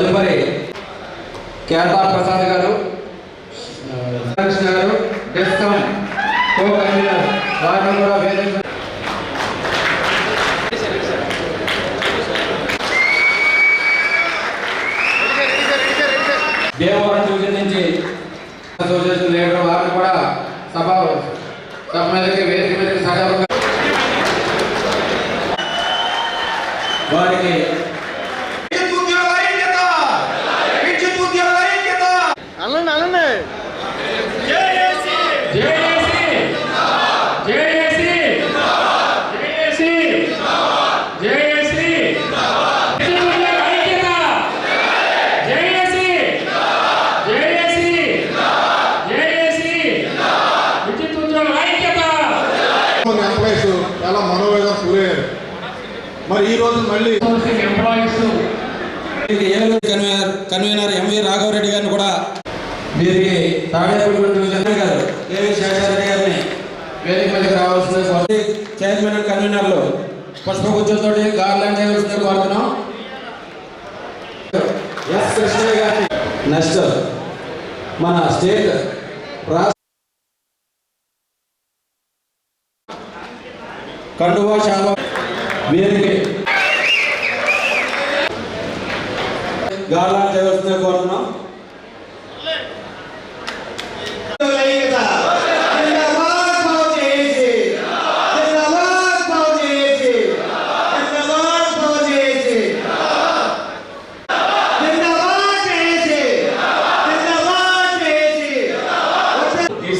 తదుపరి కేతా ప్రసాద్ గారు కృష్ణ గారు డెస్కమ్ కో కన్వీనర్ వారిని కూడా వేదిక దేవవరం నుంచి అసోసియేషన్ లీడర్ వారిని కూడా సభ సభ మీదకి వేదిక మీదకి సజావుగా వారికి విద్యుత్ ఉద్యోగుల ఐక్యత విద్యుత్ ఉద్యోగుల ఐక్యత అనండి అనండి JAC JAC JAC JAC JAC ఐక్యత జేఏసీ జేఏసీ జేఏసీ విద్యుత్ ఉద్యోగుల ఐక్యత కొన్ని ఎంప్లాయీస్ చాలా మనోవేదన గురయ్యారు మరి ఈ రోజు మళ్ళీ employees Eluru convener convener MV Raghavareddy గారిని కూడా వీరికి తాడేపల్లి డివిజన్ గారు ఏవి శేషారెడ్డి గారిని వేదిక మీదకి రావాల్సిన కోరి చైర్మన్ కన్వీనర్లు పుష్పగుచ్చంతో గార్లాండ్ చేయవలసిన కోరుతున్నాం. ఎస్ కృష్ణయ్య గారిని నెక్స్ట్ మన స్టేట్ రాష్ట్ర కండువా శాల వీరికి గాలా చేయవలసిన కోరుతున్నాం.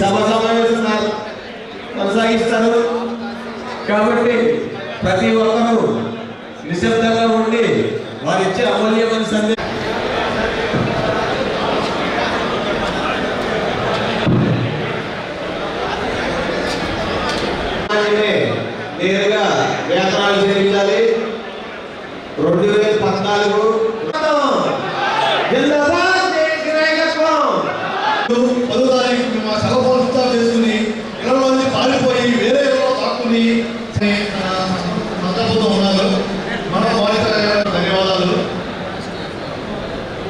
సభ సమావేశం కొనసాగిస్తారు. కాబట్టి ప్రతి ఒక్కరూ నిశ్శబ్దంగా ఉండి వారు ఇచ్చే అమూల్యమైన సందేశం. నేరుగా వేతనాలు చెల్లించాలి. రెండు వేల పద్నాలుగు. జిందాబాద్ జేఏసీ పదో తారీఖు మా సెలవు ఇన్స్టాల్ చేసుకుని ఇరవై మంది పారిపోయి వేరే ఎవరో తాక్కుని మద్దతుతో ఉన్నారు మన బాలిక ధన్యవాదాలు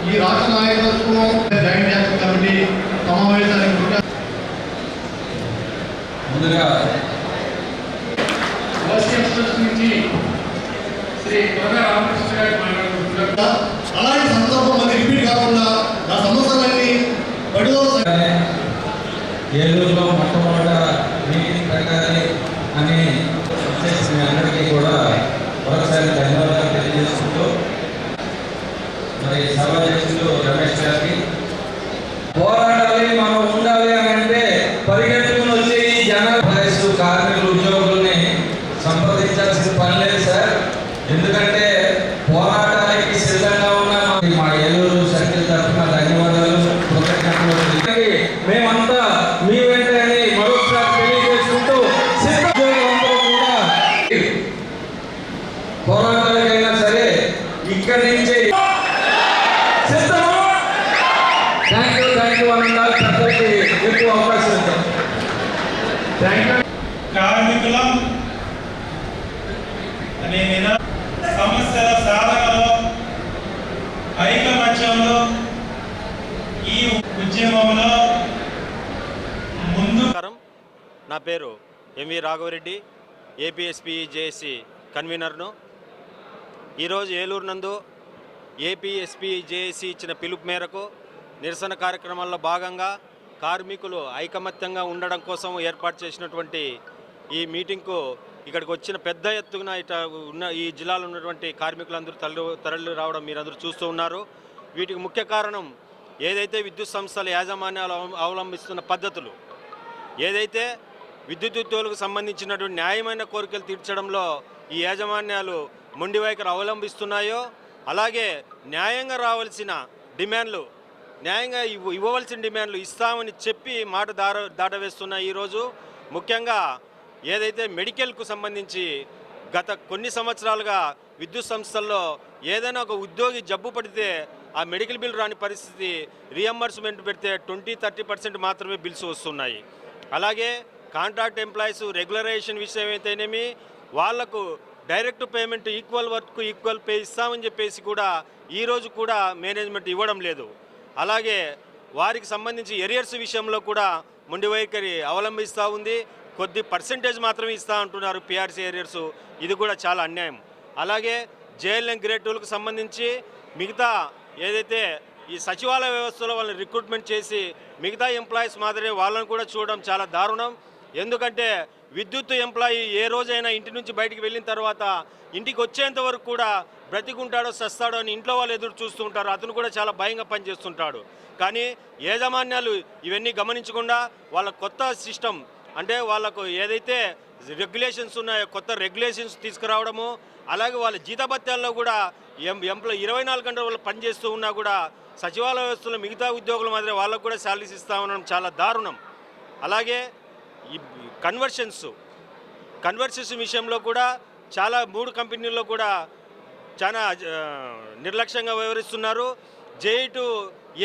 ఈ రాష్ట్ర నాయకత్వం జాయింట్ యాక్షన్ కమిటీ సమావేశానికి ముఖ్య ముందుగా నుంచి శ్రీ కొరగ రామకృష్ణ గారు మాట్లాడుతున్నారు అలాంటి సందర్భం మళ్ళీ రిపీట్ కాకుండా నా సమస్యలన్నీ పడిలో ఏలూరులో మొట్టమొదట మీటింగ్ పెట్టాలి అని చేసిన మీ అందరికీ కూడా మరొకసారి ధన్యవాదాలు తెలియజేసుకుంటూ మరి సభాధ్యక్షులు రమేష్ గారికి పోరాడాలి మనం ఉండాలి అని అంటే పరిగెత్తుకుని వచ్చి ఈ జన వయసు కార్మికులు ఉద్యోగుల్ని సంప్రదించాల్సిన పని లేదు సార్ ఎందుకంటే పోరాటానికి సిద్ధంగా ఉన్న మా- మా ఏలూరు సర్కిల్ తరఫున ధన్యవాదాలు కృతజ్ఞతలు తెలియజేయండి. మేమంతా మీ వెంట అని మరొకసారి తెలియజేసుకుంటూ సిద్ధ ఉద్యోగులందరూ కూడా పోరాటాలకైనా సరే ఇక్కడి నుంచే సిద్ధమా థ్యాంక్ యూ థ్యాంక్ యూ అని పెద్దలకి ఎక్కువ అవకాశం ఇద్దాం థ్యాంక్ యూ కార్మికులం అనే నినా సమస్యల సాధనలో ఐకమత్యంలో ఈ ఉద్యమంలో ముందు నా పేరు ఎంవి రాఘవరెడ్డి ఏపీఎస్పీ జేఏసీ కన్వీనర్ను. ఈరోజు ఏలూరు నందు ఏపీఎస్పీ జేఏసీ ఇచ్చిన పిలుపు మేరకు నిరసన కార్యక్రమాల్లో భాగంగా కార్మికులు ఐకమత్యంగా ఉండడం కోసం ఏర్పాటు చేసినటువంటి ఈ మీటింగ్కు ఇక్కడికి వచ్చిన పెద్ద ఎత్తున ఇట ఉన్న ఈ జిల్లాలో ఉన్నటువంటి కార్మికులందరూ తరలి తరలి రావడం మీరందరూ చూస్తూ ఉన్నారు. వీటికి ముఖ్య కారణం ఏదైతే విద్యుత్ సంస్థల యాజమాన్యాలు అవ- అవలంబిస్తున్న పద్ధతులు ఏదైతే విద్యుత్ ఉద్యోగులకు సంబంధించినటువంటి న్యాయమైన కోరికలు తీర్చడంలో ఈ యాజమాన్యాలు మొండివైఖరి అవలంబిస్తున్నాయో అలాగే న్యాయంగా రావాల్సిన డిమాండ్లు న్యాయంగా ఇవ్వవలసిన డిమాండ్లు ఇస్తామని చెప్పి మాట దార దాటవేస్తున్నాయి ఈరోజు ముఖ్యంగా ఏదైతే మెడికల్కు సంబంధించి గత కొన్ని సంవత్సరాలుగా విద్యుత్ సంస్థల్లో ఏదైనా ఒక ఉద్యోగి జబ్బు పడితే ఆ మెడికల్ బిల్ రాని పరిస్థితి రియంబర్స్మెంట్ పెడితే ట్వంటీ థర్టీ పర్సెంట్ మాత్రమే బిల్స్ వస్తున్నాయి. అలాగే కాంట్రాక్ట్ ఎంప్లాయీస్ రెగ్యులరైజేషన్ విషయం అయితేనేమి వాళ్ళకు direct payment equal work equal pay ఇస్తామని చెప్పేసి కూడా ఈరోజు కూడా మేనేజ్మెంట్ ఇవ్వడం లేదు. అలాగే వారికి సంబంధించి ఎరియర్స్ విషయంలో కూడా మొండి వైఖరి అవలంబిస్తూ ఉంది. కొద్ది పర్సంటేజ్ మాత్రమే ఇస్తా అంటున్నారు పిఆర్సీ ఏరియర్స్. ఇది కూడా చాలా అన్యాయం. అలాగే జేఎల్ఎం గ్రేడ్ టూలకు సంబంధించి మిగతా ఏదైతే ఈ సచివాలయ వ్యవస్థలో వాళ్ళని రిక్రూట్మెంట్ చేసి మిగతా ఎంప్లాయీస్ మాదిరి వాళ్ళని కూడా చూడడం చాలా దారుణం. ఎందుకంటే విద్యుత్ ఎంప్లాయీ ఏ రోజైనా ఇంటి నుంచి బయటికి వెళ్ళిన తర్వాత ఇంటికి వచ్చేంత వరకు కూడా బ్రతికుంటాడో సస్తాడో అని ఇంట్లో వాళ్ళు ఎదురు చూస్తూ ఉంటారు. అతను కూడా చాలా భయంగా పనిచేస్తుంటాడు. కానీ యాజమాన్యాలు ఇవన్నీ గమనించకుండా వాళ్ళ కొత్త సిస్టమ్ అంటే వాళ్ళకు ఏదైతే రెగ్యులేషన్స్ ఉన్నాయో కొత్త రెగ్యులేషన్స్ తీసుకురావడము అలాగే వాళ్ళ జీతభత్యాల్లో కూడా ఎం ఎంప్లాయ్ ఇరవై నాలుగు గంటల వాళ్ళు పనిచేస్తూ ఉన్నా కూడా సచివాలయ వ్యవస్థలో మిగతా ఉద్యోగుల మాదిరి వాళ్ళకు కూడా శాలరీస్ ఇస్తా ఉండడం చాలా దారుణం. అలాగే ఈ కన్వర్షన్స్ కన్వర్షన్స్ విషయంలో కూడా చాలా మూడు కంపెనీల్లో కూడా చాలా నిర్లక్ష్యంగా వ్యవహరిస్తున్నారు. జేఈటు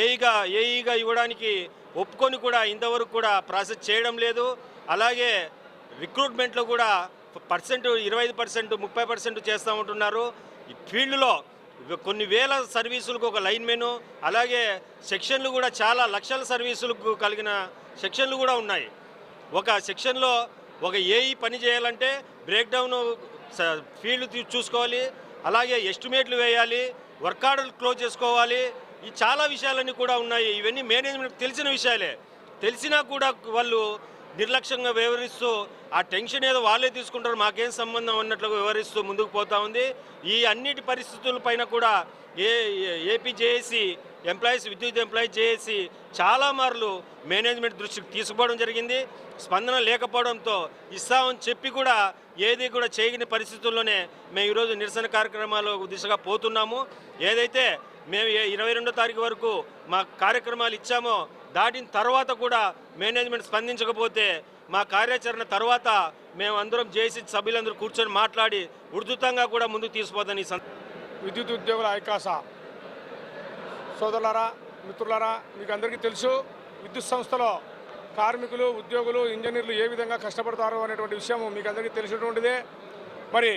ఏఈగా ఏఈగా ఇవ్వడానికి ఒప్పుకొని కూడా ఇంతవరకు కూడా ప్రాసెస్ చేయడం లేదు. అలాగే రిక్రూట్మెంట్లో కూడా పర్సెంట్ ఇరవై ఐదు పర్సెంట్ ముప్పై పర్సెంట్ చేస్తూ ఉంటున్నారు. ఈ ఫీల్డ్లో కొన్ని వేల సర్వీసులకు ఒక లైన్మెన్ అలాగే సెక్షన్లు కూడా చాలా లక్షల సర్వీసులకు కలిగిన సెక్షన్లు కూడా ఉన్నాయి. ఒక సెక్షన్లో ఒక ఏఈ పని చేయాలంటే బ్రేక్డౌన్ ఫీల్డ్ చూసుకోవాలి. అలాగే ఎస్టిమేట్లు వేయాలి వర్క్ ఆర్డర్లు క్లోజ్ చేసుకోవాలి. ఈ చాలా విషయాలన్నీ కూడా ఉన్నాయి. ఇవన్నీ మేనేజ్మెంట్ తెలిసిన విషయాలే. తెలిసినా కూడా వాళ్ళు నిర్లక్ష్యంగా వ్యవహరిస్తూ ఆ టెన్షన్ ఏదో వాళ్ళే తీసుకుంటారు మాకేం సంబంధం అన్నట్లుగా వ్యవహరిస్తూ ముందుకు పోతా ఉంది. ఈ అన్నిటి పరిస్థితుల పైన కూడా ఏ ఏపీ జేఏసీ ఎంప్లాయీస్ విద్యుత్ ఎంప్లాయీ జేఏసీ చాలా మార్లు మేనేజ్మెంట్ దృష్టికి తీసుకుపోవడం జరిగింది. స్పందన లేకపోవడంతో ఇస్తామని చెప్పి కూడా ఏది కూడా చేయని పరిస్థితుల్లోనే మేము ఈరోజు నిరసన కార్యక్రమాలు దిశగా పోతున్నాము. ఏదైతే మేము ఏ- ఇరవై రెండో తారీఖు వరకు మా కార్యక్రమాలు ఇచ్చామో దాటిన తర్వాత కూడా మేనేజ్మెంట్ స్పందించకపోతే మా కార్యాచరణ తర్వాత మేము అందరం జేసీ సభ్యులందరూ కూర్చొని మాట్లాడి ఉధృతంగా కూడా ముందుకు తీసుకుపోతాను ఈ విద్యుత్ ఉద్యోగుల ఐకాస సోదరులరా మిత్రులరా మీకు అందరికీ తెలుసు విద్యుత్ సంస్థలో కార్మికులు ఉద్యోగులు ఇంజనీర్లు ఏ విధంగా కష్టపడతారో అనేటువంటి విషయం మీకు అందరికీ తెలిసినటువంటిదే. మరి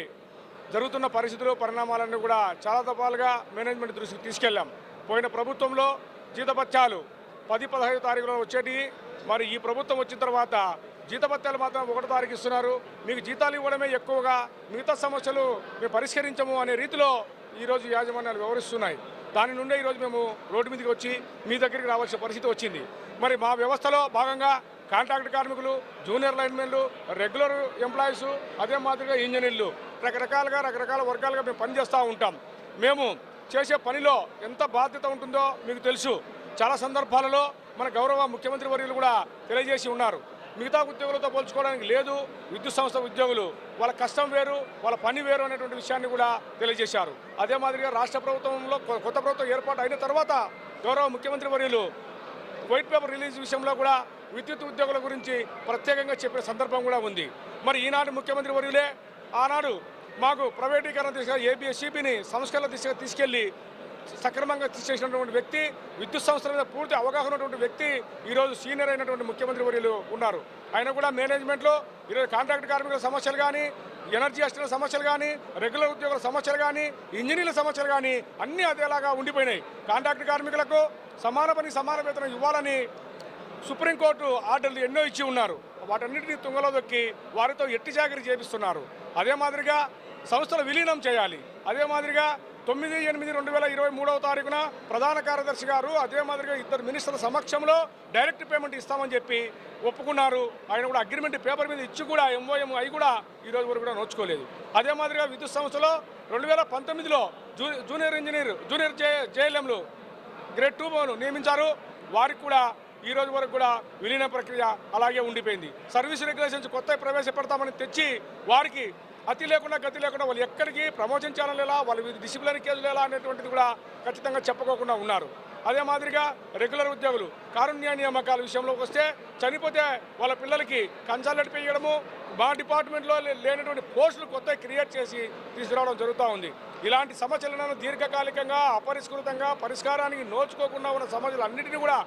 జరుగుతున్న పరిస్థితులు పరిణామాలన్నీ కూడా చాలా తపాలుగా మేనేజ్మెంట్ దృష్టికి తీసుకెళ్ళాం. పోయిన ప్రభుత్వంలో జీతభత్యాలు పది పదహైదు తారీఖులో వచ్చేటి. మరి ఈ ప్రభుత్వం వచ్చిన తర్వాత జీతభత్యాలు మాత్రం ఒకటో తారీఖు ఇస్తున్నారు. మీకు జీతాలు ఇవ్వడమే ఎక్కువగా మిగతా సమస్యలు మేము పరిష్కరించము అనే రీతిలో ఈరోజు యాజమాన్యాలు వివరిస్తున్నాయి దాని నుండే ఈరోజు మేము రోడ్డు మీదకి వచ్చి మీ దగ్గరికి రావాల్సిన పరిస్థితి వచ్చింది. మరి మా వ్యవస్థలో భాగంగా కాంట్రాక్ట్ కార్మికులు జూనియర్ లైన్మెన్లు రెగ్యులర్ ఎంప్లాయీస్ అదే మాదిరిగా ఇంజనీర్లు రకరకాలుగా రకరకాల వర్గాలుగా మేము పనిచేస్తూ ఉంటాం. మేము చేసే పనిలో ఎంత బాధ్యత ఉంటుందో మీకు తెలుసు. చాలా సందర్భాలలో మన గౌరవ ముఖ్యమంత్రి వర్యులు కూడా తెలియజేసి ఉన్నారు. మిగతా ఉద్యోగులతో పోల్చుకోవడానికి లేదు విద్యుత్ సంస్థ ఉద్యోగులు. వాళ్ళ కష్టం వేరు వాళ్ళ పని వేరు అనేటువంటి విషయాన్ని కూడా తెలియజేశారు. అదే మాదిరిగా రాష్ట్ర ప్రభుత్వంలో కొత్త ప్రభుత్వం ఏర్పాటు అయిన తర్వాత గౌరవ ముఖ్యమంత్రి వర్యులు వైట్ పేపర్ రిలీజ్ విషయంలో కూడా విద్యుత్ ఉద్యోగుల గురించి ప్రత్యేకంగా చెప్పిన సందర్భం కూడా ఉంది. మరి ఈనాడు ముఖ్యమంత్రి వర్యులే ఆనాడు మాకు ప్రైవేటీకరణ దిశగా ఏబిఎస్సిబిని సంస్కరణ దిశగా తీసుకెళ్ళి సక్రమంగా చేసినటువంటి వ్యక్తి విద్యుత్ సంస్థల మీద పూర్తి అవగాహన ఉన్నటువంటి వ్యక్తి ఈరోజు సీనియర్ అయినటువంటి ముఖ్యమంత్రి వర్యులు ఉన్నారు. ఆయన కూడా మేనేజ్మెంట్లో ఈరోజు కాంట్రాక్ట్ కార్మికుల సమస్యలు కానీ ఎనర్జీ అస్టల సమస్యలు కానీ రెగ్యులర్ ఉద్యోగుల సమస్యలు కానీ ఇంజనీర్ల సమస్యలు కానీ అన్నీ అదేలాగా ఉండిపోయినాయి. కాంట్రాక్ట్ కార్మికులకు సమాన పని సమాన వేతనం ఇవ్వాలని సుప్రీంకోర్టు ఆర్డర్లు ఎన్నో ఇచ్చి ఉన్నారు. వాటన్నిటిని తుంగలో దొక్కి వారితో ఎట్టి జాగ్రత్త చేపిస్తున్నారు. అదే మాదిరిగా సంస్థలు విలీనం చేయాలి. అదే మాదిరిగా తొమ్మిది ఎనిమిది రెండు వేల ఇరవై మూడవ తారీఖున ప్రధాన కార్యదర్శి గారు అదే మాదిరిగా ఇద్దరు మినిస్టర్ల సమక్షంలో డైరెక్ట్ పేమెంట్ ఇస్తామని చెప్పి ఒప్పుకున్నారు. ఆయన కూడా అగ్రిమెంట్ పేపర్ మీద ఇచ్చి కూడా ఎంఓఎం అయి కూడా ఈ రోజు వరకు కూడా నోచుకోలేదు. అదే మాదిరిగా విద్యుత్ సంస్థలో రెండు వేల పంతొమ్మిదిలో జూ జూనియర్ ఇంజనీర్ జూనియర్ జే జేఎల్ఎంలు గ్రేడ్ టూ బోను నియమించారు. వారికి కూడా ఈ రోజు వరకు కూడా విలీన ప్రక్రియ అలాగే ఉండిపోయింది. సర్వీస్ రెగ్యులేషన్స్ కొత్త ప్రవేశపెడతామని తెచ్చి వారికి అతి లేకుండా గతి లేకుండా వాళ్ళు ఎక్కడికి ప్రమోషన్ ఛానల్ ఎలా వాళ్ళ మీద డిసిప్లినరీ కేసులు ఎలా అనేటువంటిది కూడా ఖచ్చితంగా చెప్పుకోకుండా ఉన్నారు. అదే మాదిరిగా రెగ్యులర్ ఉద్యోగులు కారుణ్య నియామకాల విషయంలోకి వస్తే చనిపోతే వాళ్ళ పిల్లలకి కన్సల్టెంట్ చేయడము మా డిపార్ట్మెంట్లో లే- లేనటువంటి పోస్టులు కొత్త క్రియేట్ చేసి తీసుకురావడం జరుగుతూ ఉంది. ఇలాంటి సమస్యలను దీర్ఘకాలికంగా అపరిష్కృతంగా పరిష్కారానికి నోచుకోకుండా ఉన్న సమస్యలు అన్నింటినీ కూడా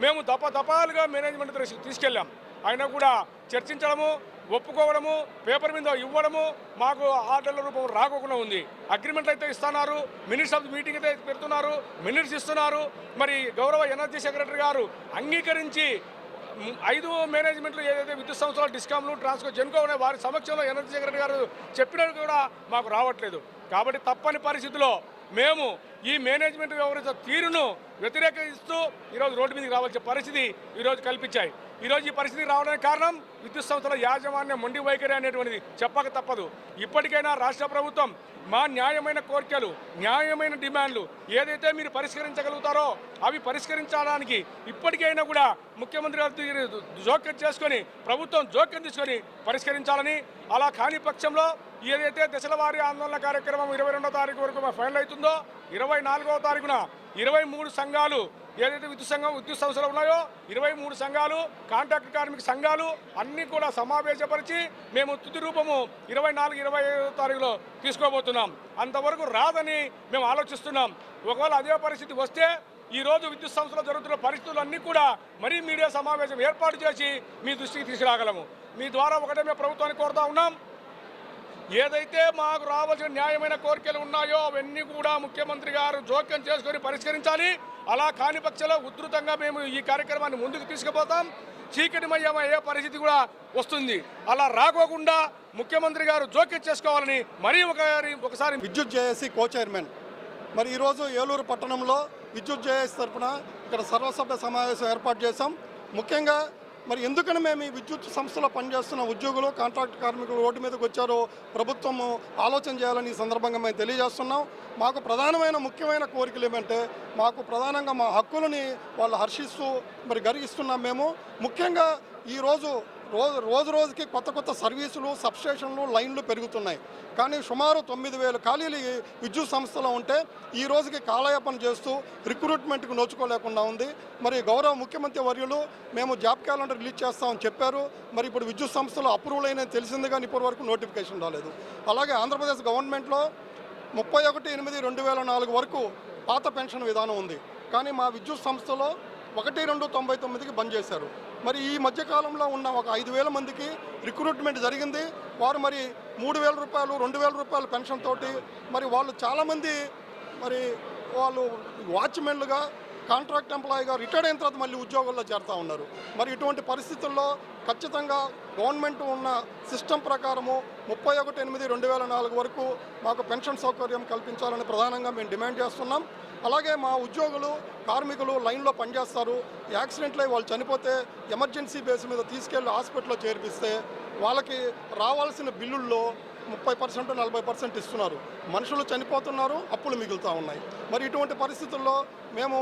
మేము దప దపాలుగా మేనేజ్మెంట్ దృష్టికి తీసుకెళ్ళాం. అయినా కూడా చర్చించడము ఒప్పుకోవడము పేపర్ మీద ఇవ్వడము మాకు ఆర్డర్ల రూపం రాకోకుండా ఉంది. అగ్రిమెంట్లు అయితే ఇస్తున్నారు మినిట్స్ ఆఫ్ మీటింగ్ అయితే పెడుతున్నారు మినిట్స్ ఇస్తున్నారు. మరి గౌరవ ఎనర్జీ సెక్రటరీ గారు అంగీకరించి ఐదు మేనేజ్మెంట్లు ఏదైతే విద్యుత్ సంస్థలు డిస్కామ్లు ట్రాన్స్కో జెన్కో ఉన్నాయి వారి సమక్షంలో ఎనర్జీ సెక్రటరీ గారు చెప్పినట్టు కూడా మాకు రావట్లేదు. కాబట్టి తప్పని పరిస్థితిలో మేము ఈ మేనేజ్మెంట్ వ్యవహరించిన తీరును వ్యతిరేకిస్తూ ఈరోజు రోడ్డు మీదకి రావాల్సిన పరిస్థితి ఈరోజు కల్పించాయి. ఈరోజు ఈ పరిస్థితి రావడానికి కారణం విద్యుత్ సంస్థల యాజమాన్య మొండి వైఖరి అనేటువంటిది. చెప్పక తప్పదు. ఇప్పటికైనా రాష్ట్ర ప్రభుత్వం మా న్యాయమైన కోరికలు న్యాయమైన డిమాండ్లు ఏదైతే మీరు పరిష్కరించగలుగుతారో అవి పరిష్కరించడానికి ఇప్పటికైనా కూడా ముఖ్యమంత్రి గారు జోక్యం చేసుకొని ప్రభుత్వం జోక్యం తీసుకొని పరిష్కరించాలని అలా కాని పక్షంలో ఏదైతే దశల వారీ ఆందోళన కార్యక్రమం ఇరవై రెండో తారీఖు వరకు మా ఫైనల్ అవుతుందో ఇరవై నాలుగవ తారీఖున ఇరవై మూడు సంఘాలు ఏదైతే విద్యుత్ సంఘం విద్యుత్ సంస్థలు ఉన్నాయో ఇరవై మూడు సంఘాలు కాంట్రాక్ట్ కార్మిక సంఘాలు అన్నీ కూడా సమావేశపరిచి మేము తుది రూపము ఇరవై నాలుగు ఇరవై ఐదో తారీఖులో తీసుకోబోతున్నాం. అంతవరకు రాదని మేము ఆలోచిస్తున్నాం. ఒకవేళ అదే పరిస్థితి వస్తే ఈరోజు విద్యుత్ సంస్థలో జరుగుతున్న పరిస్థితులన్నీ కూడా మరీ మీడియా సమావేశం ఏర్పాటు చేసి మీ దృష్టికి తీసుకురాగలము. మీ ద్వారా ఒకటే మేము ప్రభుత్వాన్ని కోరుతా ఉన్నాం. ఏదైతే మాకు రావాల్సిన న్యాయమైన కోరికలు ఉన్నాయో అవన్నీ కూడా ముఖ్యమంత్రి గారు జోక్యం చేసుకొని పరిష్కరించాలి. అలా కాని పక్షంలో ఉధృతంగా మేము ఈ కార్యక్రమాన్ని ముందుకు తీసుకుపోతాం. చీకటిమయం అయ్యే పరిస్థితి కూడా వస్తుంది. అలా రాకోకుండా ముఖ్యమంత్రి గారు జోక్యం చేసుకోవాలని మరీ ఒకసారి ఒకసారి విద్యుత్ జేఏసీ కో చైర్మన్ మరి ఈరోజు ఏలూరు పట్టణంలో విద్యుత్ జేఏసీ తరఫున ఇక్కడ సర్వసభ్య సమావేశం ఏర్పాటు చేశాం. ముఖ్యంగా మరి ఎందుకని మేము ఈ విద్యుత్ సంస్థలో పనిచేస్తున్న ఉద్యోగులు కాంట్రాక్ట్ కార్మికులు రోడ్డు మీదకి వచ్చారో ప్రభుత్వం ఆలోచన చేయాలని ఈ సందర్భంగా మేము తెలియజేస్తున్నాం. మాకు ప్రధానమైన ముఖ్యమైన కోరికలు ఏమంటే మాకు ప్రధానంగా మా హక్కులని వాళ్ళు హర్షిస్తూ మరి గర్విస్తున్నాం మేము. ముఖ్యంగా ఈరోజు రోజు రోజు రోజుకి కొత్త కొత్త సర్వీసులు సబ్స్టేషన్లు లైన్లు పెరుగుతున్నాయి. కానీ సుమారు తొమ్మిది వేలు ఖాళీలు విద్యుత్ సంస్థలో ఉంటే ఈ రోజుకి కాలయాపన చేస్తూ రిక్రూట్మెంట్కి నోచుకోలేకుండా ఉంది. మరి గౌరవ ముఖ్యమంత్రి వర్యులు మేము జాబ్ క్యాలెండర్ రిలీజ్ చేస్తామని చెప్పారు. మరి ఇప్పుడు విద్యుత్ సంస్థలు అప్రూవల్ అయినా తెలిసింది కానీ ఇప్పటి వరకు నోటిఫికేషన్ రాలేదు. అలాగే ఆంధ్రప్రదేశ్ గవర్నమెంట్లో ముప్పై ఒకటి ఎనిమిది రెండు వేల నాలుగు వరకు పాత పెన్షన్ విధానం ఉంది. కానీ మా విద్యుత్ సంస్థలో ఒకటి రెండు తొంభై తొమ్మిదికి బంద్ చేశారు. మరి ఈ మధ్యకాలంలో ఉన్న ఒక ఐదు వేల మందికి రిక్రూట్మెంట్ జరిగింది. వారు మరి మూడు వేల రూపాయలు రెండు వేల రూపాయలు పెన్షన్ తోటి మరి వాళ్ళు చాలామంది మరి వాళ్ళు వాచ్మెన్లుగా కాంట్రాక్ట్ ఎంప్లాయీగా రిటైర్డ్ అయిన తర్వాత మళ్ళీ ఉద్యోగాల్లో చేరుతూ ఉన్నారు. మరి ఇటువంటి పరిస్థితుల్లో ఖచ్చితంగా గవర్నమెంట్ ఉన్న సిస్టమ్ ప్రకారము ముప్పై ఒకటి ఎనిమిది రెండు వేల నాలుగు వరకు మాకు పెన్షన్ సౌకర్యం కల్పించాలని ప్రధానంగా మేము డిమాండ్ చేస్తున్నాం. అలాగే మా ఉద్యోగులు కార్మికులు లైన్లో పనిచేస్తారు. యాక్సిడెంట్లో వాళ్ళు చనిపోతే ఎమర్జెన్సీ బేస్ మీద తీసుకెళ్ళి హాస్పిటల్లో చేర్పిస్తే వాళ్ళకి రావాల్సిన బిల్లుల్లో ముప్పై పర్సెంట్ నలభై పర్సెంట్ ఇస్తున్నారు. మనుషులు చనిపోతున్నారు అప్పులు మిగులుతూ ఉన్నాయి. మరి ఇటువంటి పరిస్థితుల్లో మేము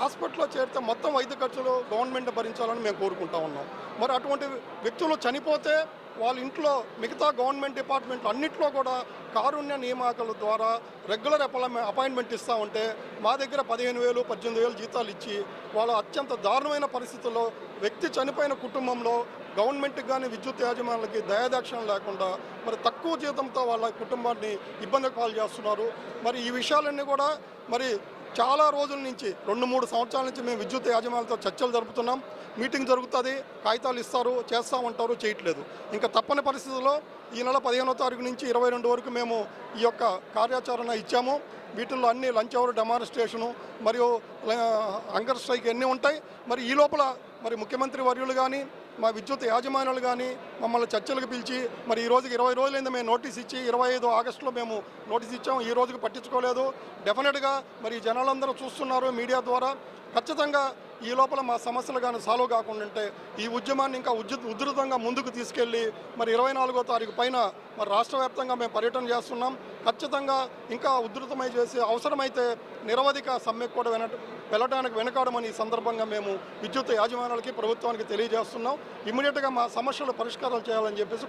హాస్పిటల్లో చేరితే మొత్తం వైద్య ఖర్చులు గవర్నమెంట్ భరించాలని మేము కోరుకుంటా ఉన్నాం. మరి అటువంటి వ్యక్తులు చనిపోతే వాళ్ళ ఇంట్లో మిగతా గవర్నమెంట్ డిపార్ట్మెంట్లు అన్నింటిలో కూడా కారుణ్య నియామకాల ద్వారా రెగ్యులర్ అపాయింట్మెంట్ అపాయింట్మెంట్ ఇస్తూ ఉంటే మా దగ్గర పదిహేను వేలు పద్దెనిమిది వేలు జీతాలు ఇచ్చి వాళ్ళ అత్యంత దారుణమైన పరిస్థితుల్లో వ్యక్తి చనిపోయిన కుటుంబంలో గవర్నమెంట్కి కానీ విద్యుత్ యాజమాన్యాలకి దయాదాక్షిణం లేకుండా మరి తక్కువ జీతంతో వాళ్ళ కుటుంబాన్ని ఇబ్బంది పాలు చేస్తున్నారు. మరి ఈ విషయాలన్నీ కూడా మరి చాలా రోజుల నుంచి రెండు మూడు సంవత్సరాల నుంచి మేము విద్యుత్ యాజమాన్యాలతో చర్చలు జరుపుతున్నాం. మీటింగ్ జరుగుతుంది కాగితాలు ఇస్తారు చేస్తామంటారు చేయట్లేదు. ఇంకా తప్పని పరిస్థితుల్లో ఈ నెల పదిహేనో తారీఖు నుంచి ఇరవై రెండు వరకు మేము ఈ యొక్క కార్యాచరణ ఇచ్చాము. వీటిల్లో అన్ని లంచ్ అవర్ డెమానిస్ట్రేషను మరియు హంగర్ స్ట్రైక్ అన్నీ ఉంటాయి మరి ఈ లోపల మరి ముఖ్యమంత్రి వర్యులు కానీ మా విద్యుత్ యాజమాన్యాలు కానీ మమ్మల్ని చర్చలకు పిలిచి మరి ఈ రోజుకి ఇరవై రోజులైంది మేము నోటీస్ ఇచ్చి ఇరవై ఐదు ఆగస్టులో మేము నోటీస్ ఇచ్చాం ఈ రోజుకి పట్టించుకోలేదు. డెఫినెట్గా మరి జనాలందరూ చూస్తున్నారు మీడియా ద్వారా. ఖచ్చితంగా ఈ లోపల మా సమస్యలు కానీ సాల్వ్ కాకుండా ఉంటే ఈ ఉద్యమాన్ని ఇంకా ఉద్యు ఉధృతంగా ముందుకు తీసుకెళ్ళి మరి ఇరవై నాలుగో తారీఖు పైన మరి రాష్ట్ర వ్యాప్తంగా మేము పర్యటన చేస్తున్నాం. ఖచ్చితంగా ఇంకా ఉధృతమై చేసి అవసరమైతే నిరవధిక సమ్మె కూడా వెన వెళ్ళడానికి వెనకాడమని ఈ సందర్భంగా మేము విద్యుత్ యాజమాన్యాలకి ప్రభుత్వానికి తెలియజేస్తున్నాం. ఇమీడియట్గా మా సమస్యలు పరిష్కారం చేయాలని చెప్పేసి